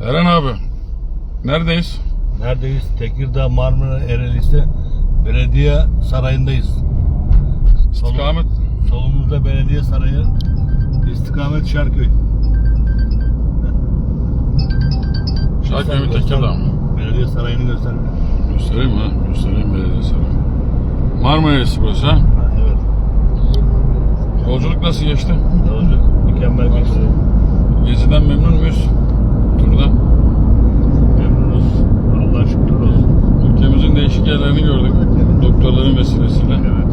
Eren abi. Neredeyiz? Neredeyiz? Tekirdağ Marmara Ereğli'ste belediye sarayındayız. Solum- İstikamet. Solumuzda belediye sarayı. İstikamet Şarköy. Şarköy mü Tekirdağ mı? Belediye sarayını göster. Göstereyim ha? Göstereyim belediye sarayı. Marmara'yası burası ha. Ha, evet. Yolculuk nasıl geçti? Yolculuk mükemmel geçti. Geziden memnun muyuz? Turdan. Memnunuz. Allah şükür olsun. Ülkemizin değişik yerlerini gördük. Doktorların vesilesiyle. Evet.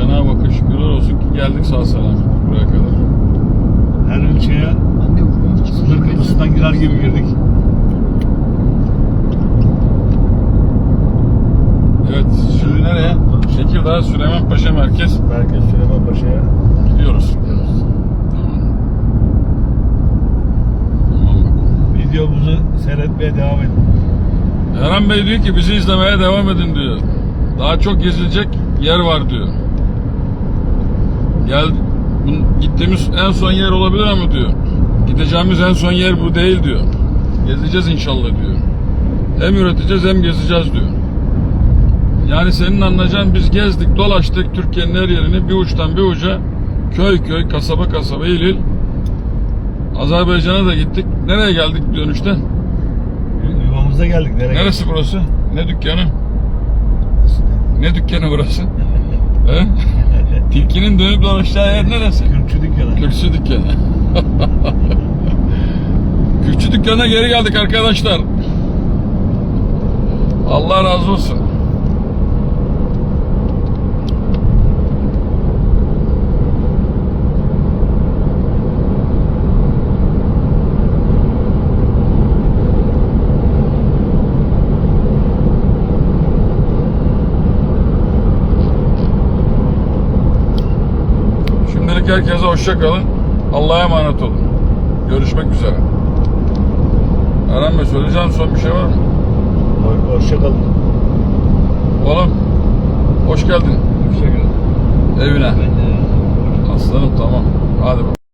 Cenab-ı Hakk'a şükürler olsun ki geldik sağ salim buraya kadar. Her ülkeye sınır kapısından girer gibi girdik. Evet, şimdi nereye? Tekirdağ Süleyman Paşa Merkez Merkez Süleyman Paşa'ya gidiyoruz. gidiyoruz. Tamam. Tamam bak. Videomuzu seyretmeye devam edin. Eren Bey diyor ki bizi izlemeye devam edin diyor. Daha çok gezilecek yer var diyor. Gel gittiğimiz en son yer olabilir ama diyor. Gideceğimiz en son yer bu değil diyor. Gezeceğiz inşallah diyor. Hem üreteceğiz hem gezeceğiz diyor. Yani senin anlayacağın biz gezdik, dolaştık Türkiye'nin her yerini bir uçtan bir uca köy köy, kasaba kasaba, il il. Azerbaycan'a da gittik. Nereye geldik dönüşte? Yuvamıza geldik. Nereye Neresi burası? Ne dükkanı? Ne dükkanı burası? He? Tilkinin dönüp dolaşacağı yer neresi? Kürkçü dükkanı. Kürkçü dükkanı. Kürkçü dükkana geri geldik arkadaşlar. Allah razı olsun. Şimdilik herkese hoşça kalın. Allah'a emanet olun. Görüşmek üzere. Eren Bey söyleyeceğim son bir şey var mı? Ho- Hoşçakalın. Oğlum hoş geldin Hoşçakalın. evine. Aslanım tamam. Hadi bakalım.